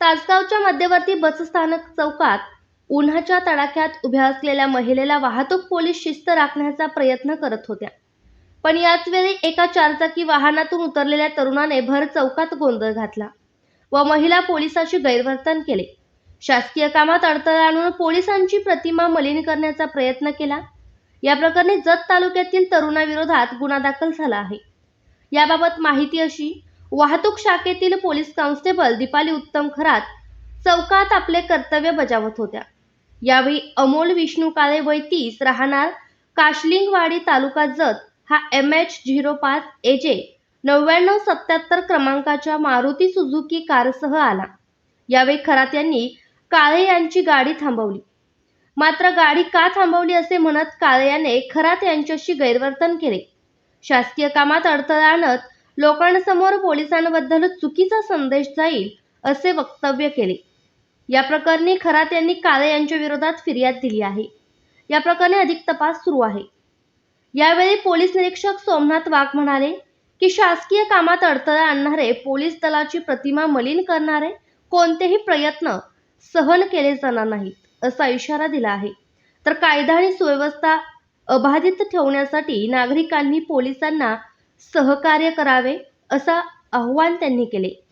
तासगावच्या मध्यवर्ती बसस्थानक चौकात उन्हाच्या तडाख्यात उभ्या असलेल्या महिलेला वाहतूक पोलीस शिस्त राखण्याचा प्रयत्न करत होत्या. पण याच वेळी एका चारचाकी वाहनातून उतरलेल्या तरुणाने भर चौकात गोंधळ घातला व महिला पोलिसाशी गैरवर्तन केले. शासकीय कामात अडथळा आणून पोलिसांची प्रतिमा मलिन करण्याचा प्रयत्न केला. या प्रकरणी जत तालुक्यातील तरुणाविरोधात गुन्हा दाखल झाला आहे. याबाबत माहिती अशी वाहतूक शाखेतील पोलीस कॉन्स्टेबल दीपाली उत्तम खरात चौकात आपले कर्तव्य बजावत होत्या. यावेळी अमोल विष्णू काळे वय तीस राहणार काशलिंगवाडी तालुका जत हा एम एच झिरो पाच एजे नव्याण्णव सत्याहत्तर क्रमांकाच्या मारुती सुझुकी कारसह आला. यावेळी खरात यांनी काळे यांची गाडी थांबवली. मात्र गाडी का थांबवली असे म्हणत काळे याने खरात यांच्याशी गैरवर्तन केले. शासकीय कामात अडथळा आणत लोकांसमोर पोलिसांबद्दल चुकीचा संदेश जाईल असे वक्तव्य केले. या प्रकरणी खरात यांनी काळे यांच्या विरोधात फिर्याद दिली आहे. या प्रकरणी अधिक तपास सुरू आहे. यावेळी पोलीस निरीक्षक सोमनाथ वाघ म्हणाले की शासकीय कामात अडथळा आणणारे पोलीस दलाची प्रतिमा मलिन करणारे कोणतेही प्रयत्न सहन केले जाणार नाहीत असा इशारा दिला आहे. तर कायदा आणि सुव्यवस्था अबाधित ठेवण्यासाठी नागरिकांनी पोलिसांना सहकार्य करावे असं आव्हान त्यांनी केले.